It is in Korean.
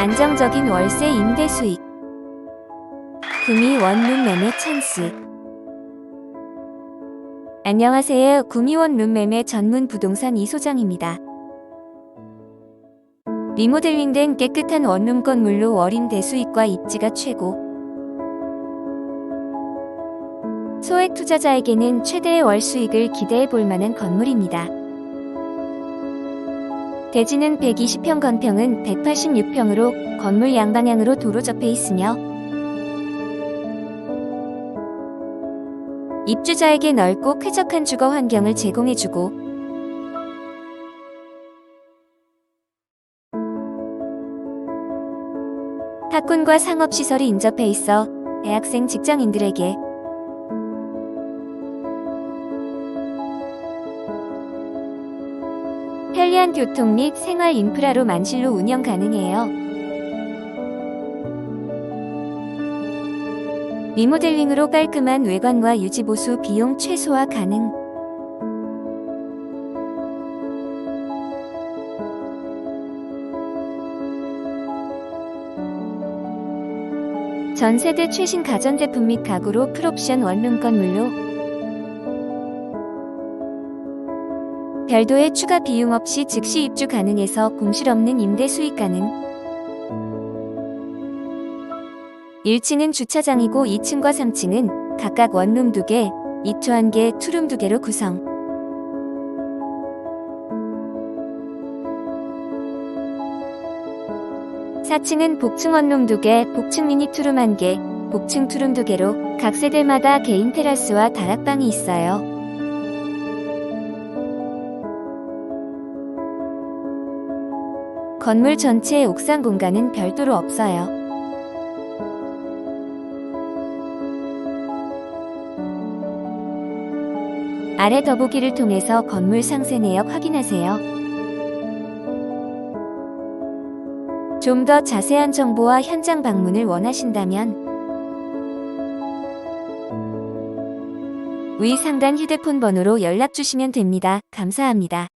안정적인 월세 임대 수익. 구미 원룸 매매 찬스. 안녕하세요. 구미 원 룸 매매 전문 부동산 이 소장입니다. 리모델링된 깨끗한 원룸 건물로 월 임대 수익과 입지가 최고. 소액 투자자에게는 최대의 월 수익을 기대해 볼 만한 건물입니다. 대지는 120평 건평은 186평으로 건물 양방향으로 도로 접해 있으며 입주자에게 넓고 쾌적한 주거 환경을 제공해주고 학군과 상업시설이 인접해 있어 대학생 직장인들에게 편리한 교통 및 생활 인프라로 만실로 운영 가능해요. 리모델링으로 깔끔한 외관과 유지 보수 비용 최소화 가능. 전 세대 최신 가전제품 및 가구로 풀옵션 원룸 건물로 별도의 추가 비용 없이 즉시 입주 가능해서 공실 없는 임대 수익 가능. 1층은 주차장이고 2층과 3층은 각각 원룸 2개, 2투 1개, 투룸 2개로 구성. 사층은 복층 원룸 2개, 복층 미니 투룸 1개, 복층 투룸 2개로 각 세대마다 개인 테라스와 다락방이 있어요. 건물 전체의 옥상 공간은 별도로 없어요. 아래 더보기를 통해서 건물 상세 내역 확인하세요. 좀 더 자세한 정보와 현장 방문을 원하신다면 위 상단 휴대폰 번호로 연락 주시면 됩니다. 감사합니다.